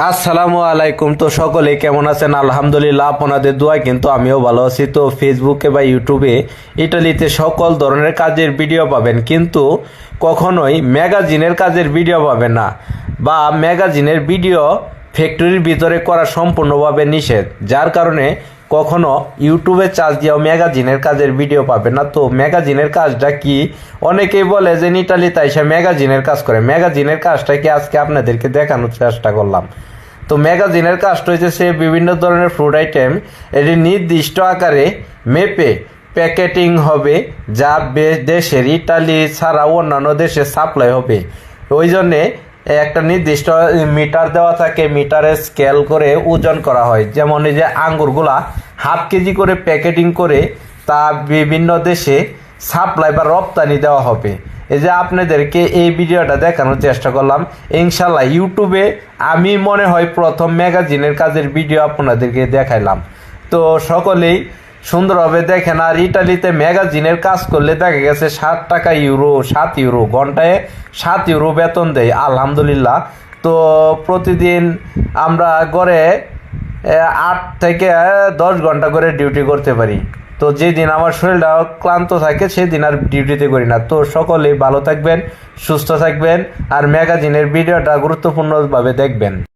আসসালামু আলাইকুম। তো সকলে কেমন আছেন? আলহামদুলিল্লাহ আপনাদের দোয়া, কিন্তু আমিও ভালো আছি। তো ফেসবুকে বা ইউটিউবে ইটালিতে সকল ধরনের কাজের ভিডিও পাবেন, কিন্তু কখনোই ম্যাগাজিনের কাজের ভিডিও পাবেন না বা ম্যাগাজিনের ভিডিও ফ্যাক্টরির ভিতরে করা সম্পূর্ণভাবে নিষেধ, যার কারণে কখনো ইউটিউবে চার্জ দিয়েও ম্যাগাজিনের কাজের ভিডিও পাবে না। তো ম্যাগাজিনের কাজটা কি? অনেকেই বলে যে ইটালি তাই সে ম্যাগাজিনের কাজ করে। ম্যাগাজিনের কাজটা কি আজকে আপনাদেরকে দেখানোর চেষ্টা করলাম। তো ম্যাগাজিনের কাজটা হচ্ছে সে বিভিন্ন ধরনের ফুড আইটেম এটি নির্দিষ্ট আকারে মেপে প্যাকেটিং হবে, যা দেশের ইটালি ছাড়া অন্যান্য দেশে সাপ্লাই হবে। ওই জন্যে একটা নির্দিষ্ট মিটার দেওয়া থাকে। মিটারে স্কেল করে ওজন করা হয়। যেমন এই যে আঙ্গুরগুলা হাফ কেজি করে প্যাকেটিং করে তা বিভিন্ন দেশে সাপ্লাই বা রপ্তানি দেওয়া হবে। এই যে আপনাদেরকে এই ভিডিওটা দেখানোর চেষ্টা করলাম। ইনশাল্লাহ ইউটিউবে আমি মনে হয় প্রথম ম্যাগাজিনের কাজের ভিডিও আপনাদেরকে দেখাইলাম। তো সকলেই সুন্দরভাবে দেখেন, আর ইটালিতে ম্যাগাজিনের কাজ করলে দেখা গেছে সাত টাকা ইউরো, সাত ইউরো, ঘন্টায় সাত ইউরো বেতন দেয়, আলহামদুলিল্লাহ। তো প্রতিদিন আমরা গড়ে আট থেকে দশ ঘণ্টা করে ডিউটি করতে পারি। তো যেদিন আমার শরীরটা ক্লান্ত থাকে, সেদিন আর ডিউটিতে করি না। তো সকলে ভালো থাকবেন, সুস্থ থাকবেন, আর ম্যাগাজিনের ভিডিওটা গুরুত্বপূর্ণভাবে দেখবেন।